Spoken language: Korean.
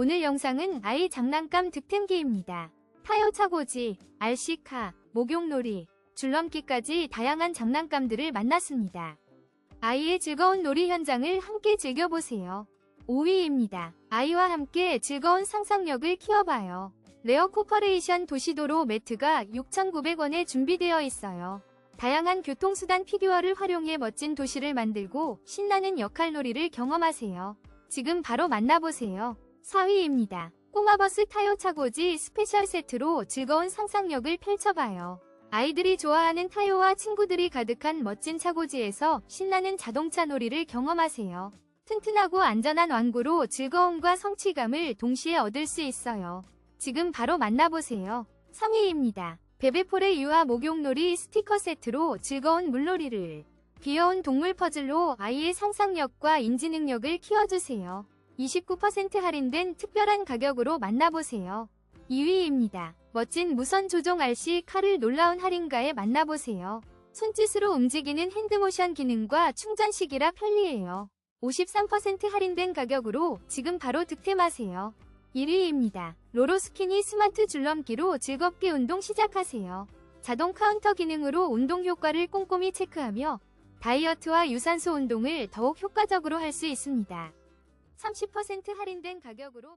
오늘 영상은 아이 장난감 득템기입니다. 타요 차고지, RC카, 목욕놀이, 줄넘기까지 다양한 장난감들을 만났습니다. 아이의 즐거운 놀이 현장을 함께 즐겨보세요. 5위입니다. 아이와 함께 즐거운 상상력을 키워봐요. 레어 코퍼레이션 도시도로 매트가 6,900원에 준비되어 있어요. 다양한 교통수단 피규어를 활용해 멋진 도시를 만들고 신나는 역할놀이를 경험하세요. 지금 바로 만나보세요. 4위입니다. 꼬마버스 타요 차고지 스페셜 세트로 즐거운 상상력을 펼쳐봐요. 아이들이 좋아하는 타요와 친구들이 가득한 멋진 차고지에서 신나는 자동차 놀이를 경험하세요. 튼튼하고 안전한 완구로 즐거움과 성취감을 동시에 얻을 수 있어요. 지금 바로 만나보세요. 3위입니다. 베베폴의 유아 목욕놀이 스티커 세트로 즐거운 물놀이를 귀여운 동물 퍼즐로 아이의 상상력과 인지 능력을 키워주세요. 29% 할인된 특별한 가격으로 만나보세요. 2위입니다. 멋진 무선 조종 RC 칼을 놀라운 할인가에 만나보세요. 손짓으로 움직이는 핸드모션 기능과 충전식이라 편리해요. 53% 할인된 가격으로 지금 바로 득템하세요. 1위입니다. 로로스키니 스마트 줄넘기로 즐겁게 운동 시작하세요. 자동 카운터 기능으로 운동 효과를 꼼꼼히 체크하며 다이어트와 유산소 운동을 더욱 효과적으로 할 수 있습니다. 30% 할인된 가격으로